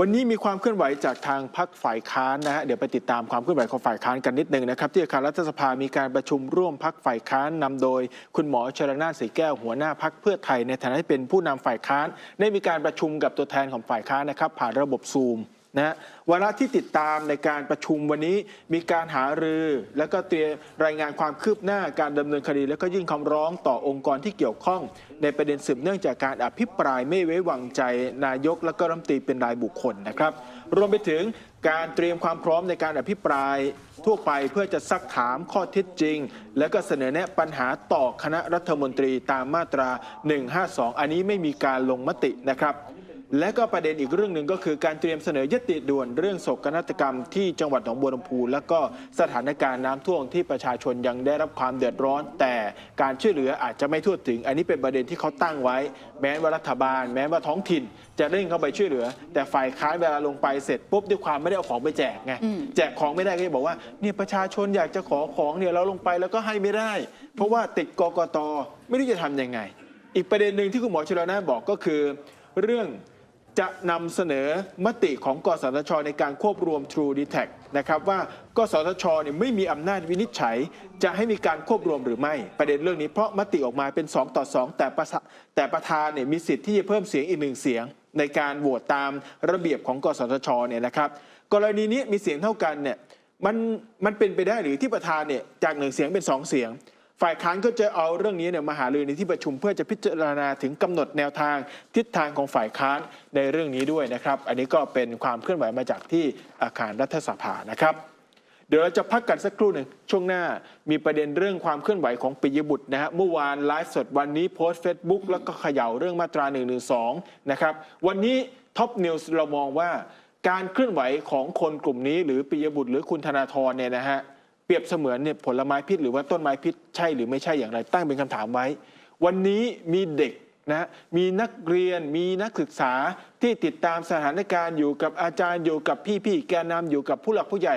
วันนี้มีความเคลื่อนไหวจากทางพักฝ่ายค้านนะฮะเดี๋ยวไปติดตามความเคลื่อนไหวของฝ่ายค้านกันนิดนึงนะครับ ที่อาคารรัฐสภามีการประชุมร่วมพักฝ่ายค้านนำโดย คุณหมอชรนานสีแก้วหัวหน้าพักเพื่อไทยในฐานะที่เป็นผู้นำฝ่ายค้าน ได้มีการประชุมกับตัวแทนของฝ่ายค้านนะครับผ่านระบบซูม นะวาระที่ติดตามในการประชุมวันนี้มีการหารือ แล้วก็เตรียมรายงานความคืบหน้าการดำเนินคดี แล้วก็ยื่นคำร้องต่อองค์กรที่เกี่ยวข้อง ในประเด็นสืบเนื่องจากการอภิปรายไม่ไว้วางใจนายก และก็รัฐมนตรีเป็นรายบุคคลนะครับ รวมไปถึงการเตรียมความพร้อมในการอภิปรายทั่วไปเพื่อจะซักถามข้อเท็จจริง และก็เสนอแนะปัญหาต่อคณะรัฐมนตรีตามมาตรา 152 อันนี้ไม่มีการลงมตินะครับ และก็ประเด็นอีกเรื่องหนึ่งก็คือการเตรียมเสนอยติด่วนเรื่องโศกนาฏกรรมที่จังหวัดหนองบัวลำพูและก็สถานการณ์น้ำท่วมที่ประชาชนยังได้รับความเดือดร้อน แต่การช่วยเหลืออาจจะไม่ทั่วถึง อันนี้เป็นประเด็นที่เขาตั้งไว้ แม้ว่ารัฐบาล แม้ว่าท้องถิ่น จะเร่งเข้าไปช่วยเหลือ แต่ฝ่ายค้านเวลาลงไปเสร็จปุ๊บด้วยความไม่ได้เอาของไปแจกไงแจกของไม่ได้ก็จะบอกว่าเนี่ยประชาชนอยากจะขอของเนี่ยเราลงไปแล้วก็ให้ไม่ได้ เพราะว่าติดกกตไม่รู้จะทำยังไง อีกประเด็นหนึ่งที่คุณหมอชลนานบอกก็คือ เรื่อง จะนำเสนอมติของกสทช ในการควบรวม True d e t a c นะครับว่ากสทชเนี่ยไม่มีอำนาจวินิจฉัย จะให้มีการควบรวมหรือไม่ประเด็นเรื่องนี้เพราะมติออกมาเป็น 2 ต่อ 2 แต่ประแต่ประธานเนี่ยมีสิทธิ์ที่จะเพิ่มเสียงอีกหนึ่งเสียง ในการโหวตตามระเบียบของกสทชเนี่ยนะครับกรณีนี้มีเสียงเท่ากันเนี่ยมันมันเป็นไปได้หรือที่ประธานเนี่ยจากหนึ่งเสียงเป็นสองเสียง ฝ่ายค้านก็จะเอาเรื่องนี้เนี่ยมาหารือในที่ประชุมเพื่อจะพิจารณาถึงกำหนดแนวทางทิศทางของฝ่ายค้านในเรื่องนี้ด้วยนะครับ อันนี้ก็เป็นความเคลื่อนไหวมาจากที่อาคารรัฐสภานะครับเดี๋ยวเราจะพักกันสักครู่หนึ่งช่วงหน้ามีประเด็นเรื่องความเคลื่อนไหวของปิยบุตรนะฮะเมื่อวานไลฟ์สดวันนี้โพสต์เฟซบุ๊กแล้วก็เขย่าเรื่องมาตรา1นึนะครับวันนี้ท็อปนิวส์เรามองว่าการเคลื่อนไหวของคนกลุ่มนี้ หรือปิยบุตรหรือคุณธนาธรเนี่ยนะฮะ เปรียบเสมือนเนี่ยผลไม้พิษหรือว่าต้นไม้พิษใช่หรือไม่ใช่อย่างไรตั้งเป็นคำถามไว้ วันนี้มีเด็กนะมีนักเรียนมีนักศึกษาที่ติดตามสถานการณ์อยู่กับอาจารย์อยู่กับพี่ๆแกนนำอยู่กับผู้หลักผู้ใหญ่